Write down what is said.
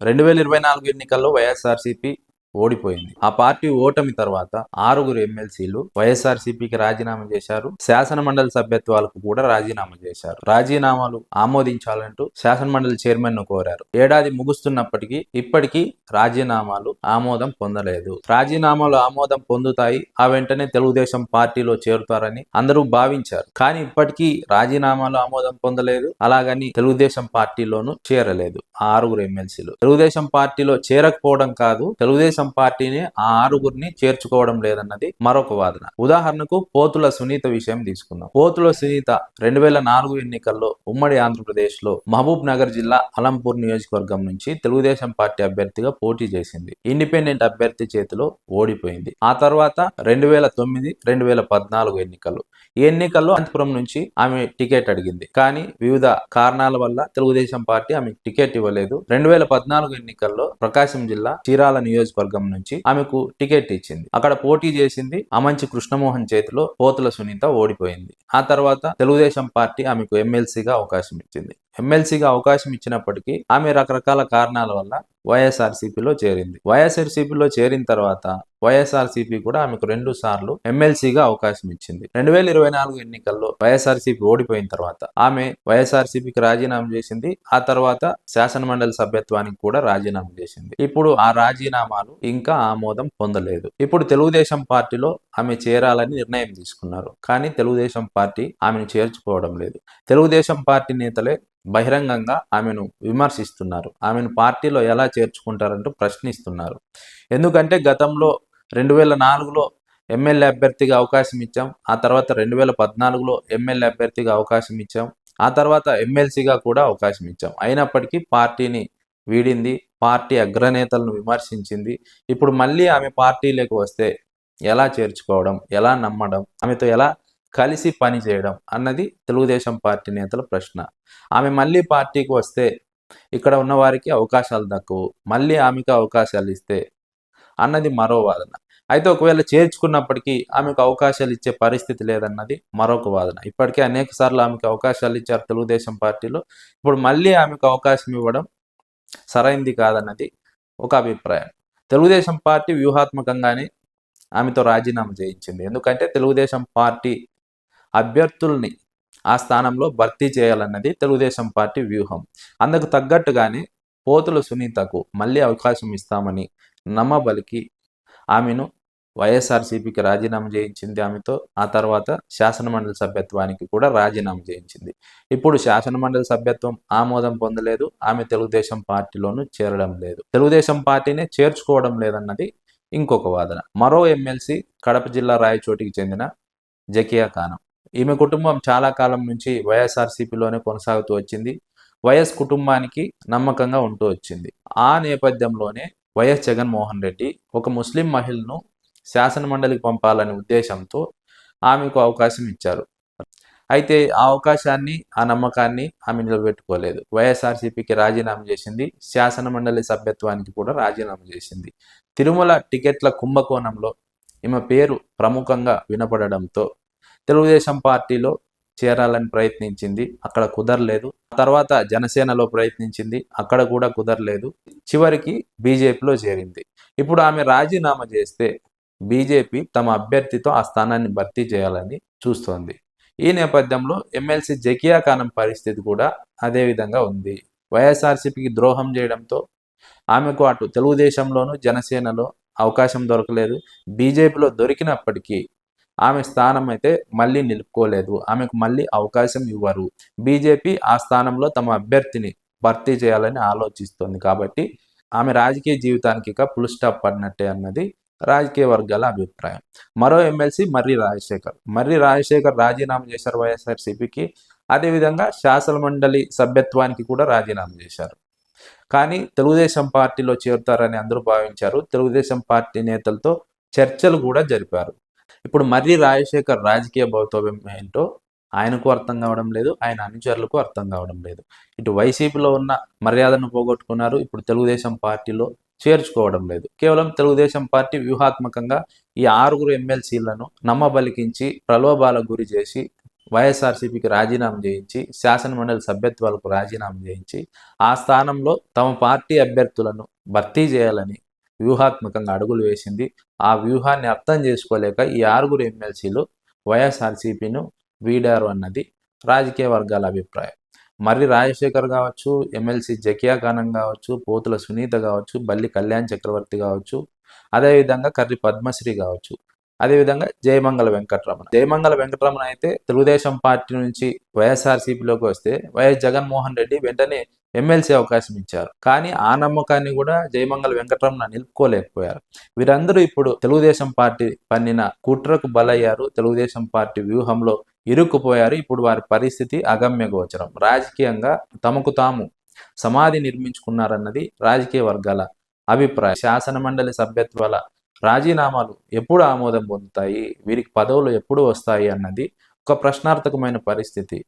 రెండు వేల ఇరవై నాలుగు ఎన్నికల్లో వైఎస్ఆర్సీపీ ఓడిపోయింది. ఆ పార్టీ ఓటమి తర్వాత ఆరుగురు ఎమ్మెల్సీలు వైఎస్ఆర్సీపీకి రాజీనామా చేశారు. శాసనమండలి సభ్యత్వాలకు కూడా రాజీనామా చేశారు. రాజీనామాలు ఆమోదించాలంటూ శాసన మండలి చైర్మన్ను కోరారు. ఏడాది ముగుస్తున్నప్పటికీ ఇప్పటికీ రాజీనామాలు ఆమోదం పొందలేదు. రాజీనామాలు ఆమోదం పొందుతాయి ఆ వెంటనే తెలుగుదేశం పార్టీలో చేరుతారని అందరూ భావించారు. కానీ ఇప్పటికీ రాజీనామాలు ఆమోదం పొందలేదు. అలాగని తెలుగుదేశం పార్టీలోనూ చేరలేదు. ఆరుగురు ఎమ్మెల్సీలు. తెలుగుదేశం పార్టీలో చేరకపోవడం కాదు తెలుగుదేశం పార్టీని ఆ ఆరుగురిని చేర్చుకోవడం లేదన్నది మరొక వాదన. ఉదాహరణకు పోతుల సునీత విషయం తీసుకుందాం. పోతుల సునీత రెండు వేల నాలుగు ఎన్నికల్లో ఉమ్మడి ఆంధ్రప్రదేశ్లో మహబూబ్ నగర్ జిల్లా అలంపూర్ నియోజకవర్గం నుంచి తెలుగుదేశం పార్టీ అభ్యర్థిగా పోటీ చేసింది. ఇండిపెండెంట్ అభ్యర్థి చేతిలో ఓడిపోయింది. ఆ తర్వాత రెండు వేల తొమ్మిది రెండు వేల పద్నాలుగు ఎన్నికలు ఈ ఎన్నికల్లో అనంతపురం నుంచి ఆమె టికెట్ అడిగింది. కానీ వివిధ కారణాల వల్ల తెలుగుదేశం పార్టీ ఆమె టికెట్ ఇవ్వలేదు. రెండు వేల పద్నాలుగు ఎన్నికల్లో ప్రకాశం జిల్లా చీరాల నియోజకవర్గం నుంచి ఆమెకు టికెట్ ఇచ్చింది. అక్కడ పోటీ చేసింది అమంచి కృష్ణమోహన్ చేతిలో పోతుల సునీత ఓడిపోయింది. ఆ తర్వాత తెలుగుదేశం పార్టీ ఆమెకు ఎమ్మెల్సీగా అవకాశం ఇచ్చింది. ఎమ్మెల్సీగా అవకాశం ఇచ్చినప్పటికీ ఆమె రకరకాల కారణాల వల్ల వైఎస్ఆర్సీపీలో చేరింది. వైఎస్ఆర్సీపీలో చేరిన తర్వాత వైఎస్ఆర్సీపీ కూడా ఆమెకు రెండు సార్లు ఎమ్మెల్సీగా అవకాశం ఇచ్చింది. రెండు వేల ఇరవై నాలుగు ఎన్నికల్లో వైఎస్ఆర్సీపీ ఓడిపోయిన తర్వాత ఆమె వైఎస్ఆర్సీపీకి రాజీనామా చేసింది. ఆ తర్వాత శాసన మండలి సభ్యత్వానికి కూడా రాజీనామా చేసింది. ఇప్పుడు ఆ రాజీనామాలు ఇంకా ఆమోదం పొందలేదు. ఇప్పుడు తెలుగుదేశం పార్టీలో ఆమె చేరాలని నిర్ణయం తీసుకున్నారు. కానీ తెలుగుదేశం పార్టీ ఆమెను చేర్చుకోవడం లేదు. తెలుగుదేశం పార్టీ నేతలే బహిరంగంగా ఆమెను విమర్శిస్తున్నారు. ఆమెను పార్టీలో ఎలా చేర్చుకుంటారంటూ ప్రశ్నిస్తున్నారు. ఎందుకంటే గతంలో రెండు వేల నాలుగులో ఎమ్మెల్యే అభ్యర్థిగా అవకాశం ఇచ్చాం. ఆ తర్వాత రెండు వేల పద్నాలుగులో ఎమ్మెల్యే అభ్యర్థిగా అవకాశం ఇచ్చాం. ఆ తర్వాత ఎమ్మెల్సీగా కూడా అవకాశం ఇచ్చాం. అయినప్పటికీ పార్టీని వీడింది పార్టీ అగ్రనేతలను విమర్శించింది. ఇప్పుడు మళ్ళీ ఆమె పార్టీలోకి వస్తే ఎలా చేర్చుకోవడం ఎలా నమ్మడం ఆమెతో ఎలా కలిసి పని చేయడం అన్నది తెలుగుదేశం పార్టీ నేతల ప్రశ్న. ఆమె మళ్ళీ పార్టీకి వస్తే ఇక్కడ ఉన్న వారికి అవకాశాలు తక్కువ మళ్ళీ ఆమెకు అవకాశాలు ఇస్తే అన్నది మరో వాదన. అయితే ఒకవేళ చేర్చుకున్నప్పటికీ ఆమెకు అవకాశాలు ఇచ్చే పరిస్థితి లేదన్నది మరొక వాదన. ఇప్పటికే అనేక సార్లు ఆమెకు అవకాశాలు ఇచ్చారు తెలుగుదేశం పార్టీలో. ఇప్పుడు మళ్ళీ ఆమెకు అవకాశం ఇవ్వడం సరైంది కాదన్నది ఒక అభిప్రాయం. తెలుగుదేశం పార్టీ వ్యూహాత్మకంగానే ఆమెతో రాజీనామా చేయించింది. ఎందుకంటే తెలుగుదేశం పార్టీ అభ్యర్థుల్ని ఆ స్థానంలో భర్తీ చేయాలన్నది తెలుగుదేశం పార్టీ వ్యూహం. అందుకు తగ్గట్టుగానే పోతుల సునీతకు మళ్ళీ అవకాశం ఇస్తామని నమ్మబలికి ఆమెను వైఎస్ఆర్సీపీకి రాజీనామా చేయించింది ఆమెతో. ఆ తర్వాత శాసనమండలి సభ్యత్వానికి కూడా రాజీనామా చేయించింది. ఇప్పుడు శాసనమండలి సభ్యత్వం ఆమోదం పొందలేదు. ఆమె తెలుగుదేశం పార్టీలోనూ చేరడం లేదు. తెలుగుదేశం పార్టీనే చేర్చుకోవడం లేదన్నది ఇంకొక వాదన. మరో ఎమ్మెల్సీ కడప జిల్లా రాయచోటికి చెందిన జకియా ఖానం. ఈమె కుటుంబం చాలా కాలం నుంచి వైఎస్ఆర్సీపీలోనే కొనసాగుతూ వచ్చింది. వైఎస్ కుటుంబానికి నమ్మకంగా ఉంటూ వచ్చింది. ఆ నేపథ్యంలోనే వైఎస్ జగన్మోహన్ రెడ్డి ఒక ముస్లిం మహిళను శాసన మండలికి పంపాలనే ఉద్దేశంతో ఆమెకు అవకాశం ఇచ్చారు. అయితే ఆ అవకాశాన్ని ఆ నమ్మకాన్ని ఆమె నిలబెట్టుకోలేదు. వైఎస్ఆర్సీపీకి రాజీనామా చేసింది. శాసన మండలి సభ్యత్వానికి కూడా రాజీనామా చేసింది. తిరుమల టికెట్ల కుంభకోణంలో ఈమె పేరు ప్రముఖంగా వినపడడంతో తెలుగుదేశం పార్టీలో చేరాలని ప్రయత్నించింది. అక్కడ కుదరలేదు. తర్వాత జనసేనలో ప్రయత్నించింది. అక్కడ కూడా కుదరలేదు. చివరికి బీజేపీలో చేరింది. ఇప్పుడు ఆమె రాజీనామా చేస్తే బీజేపీ తమ అభ్యర్థితో ఆ స్థానాన్ని భర్తీ చేయాలని చూస్తోంది. ఈ నేపథ్యంలో ఎమ్మెల్సీ జకియా ఖానం పరిస్థితి కూడా అదే విధంగా ఉంది. వైఎస్ఆర్సీపీకి ద్రోహం చేయడంతో ఆమెకు అటు తెలుగుదేశంలోను జనసేనలో అవకాశం దొరకలేదు. బీజేపీలో దొరికినప్పటికీ ఆమె స్థానం అయితే మళ్ళీ నిలుపుకోలేదు. ఆమెకు మళ్ళీ అవకాశం ఇవ్వరు. బీజేపీ ఆ స్థానంలో తమ అభ్యర్థిని భర్తీ చేయాలని ఆలోచిస్తోంది కాబట్టి ఆమె రాజకీయ జీవితానికి ఇక ఫుల్ స్టాప్ పడినట్టే అన్నది రాజకీయ వర్గాల అభిప్రాయం. మరో ఎమ్మెల్సీ మర్రి రాజశేఖర్. మర్రి రాజశేఖర్ రాజీనామా చేశారు వైఎస్ఆర్సీపీకి. అదేవిధంగా శాసన మండలి సభ్యత్వానికి కూడా రాజీనామా చేశారు. కానీ తెలుగుదేశం పార్టీలో చేరుతారని అందరూ భావించారు. తెలుగుదేశం పార్టీ నేతలతో చర్చలు కూడా జరిపారు. ఇప్పుడు మర్రి రాజశేఖర్ రాజకీయ భౌతవ్యం ఏంటో ఆయనకు అర్థం కావడం లేదు ఆయన అనుచరులకు అర్థం కావడం లేదు. ఇటు వైసీపీలో ఉన్న మర్యాదను పోగొట్టుకున్నారు ఇప్పుడు తెలుగుదేశం పార్టీలో చేర్చుకోవడం లేదు. కేవలం తెలుగుదేశం పార్టీ వ్యూహాత్మకంగా ఈ ఆరుగురు ఎమ్మెల్సీలను నమ్మబలికించి ప్రలోభాలకు గురి చేసి వైఎస్ఆర్సీపీకి రాజీనామా చేయించి శాసనమండలి సభ్యత్వాలకు రాజీనామా చేయించి ఆ స్థానంలో తమ పార్టీ అభ్యర్థులను భర్తీ చేయాలని వ్యూహాత్మకంగా అడుగులు వేసింది. ఆ వ్యూహాన్ని అర్థం చేసుకోలేక ఈ ఆరుగురు ఎమ్మెల్సీలు వైఎస్ఆర్సీపీను వీడారు అన్నది రాజకీయ వర్గాల అభిప్రాయం. మర్రి రాజశేఖర్ కావచ్చు ఎమ్మెల్సీ జకియా ఖానం కావచ్చు పోతుల సునీత కావచ్చు బల్లి కళ్యాణ్ చక్రవర్తి కావచ్చు అదేవిధంగా కర్రి పద్మశ్రీ కావచ్చు. అదేవిధంగా జయమంగళ వెంకటరమణ. జయమంగళ వెంకటరమణ అయితే తెలుగుదేశం పార్టీ నుంచి వైఎస్ఆర్సీపీలోకి వస్తే వైఎస్ జగన్మోహన్ రెడ్డి వెంటనే ఎమ్మెల్సీ అవకాశం ఇచ్చారు. కానీ ఆ నమ్మకాన్ని కూడా జయమంగళ వెంకటరమణ నిలుపుకోలేకపోయారు. వీరందరూ ఇప్పుడు తెలుగుదేశం పార్టీ పన్నిన కుట్రకు బలయ్యారు. తెలుగుదేశం పార్టీ వ్యూహంలో ఇరుక్కుపోయారు. ఇప్పుడు వారి పరిస్థితి అగమ్య గోచరం. రాజకీయంగా తమకు తాము సమాధి నిర్మించుకున్నారన్నది రాజకీయ వర్గాల అభిప్రాయం. శాసన మండలి సభ్యత్వాల రాజీనామాలు ఎప్పుడు ఆమోదం పొందుతాయి? వీరికి పదవులు ఎప్పుడు వస్తాయి? అన్నది ఒక ప్రశ్నార్థకమైన పరిస్థితి.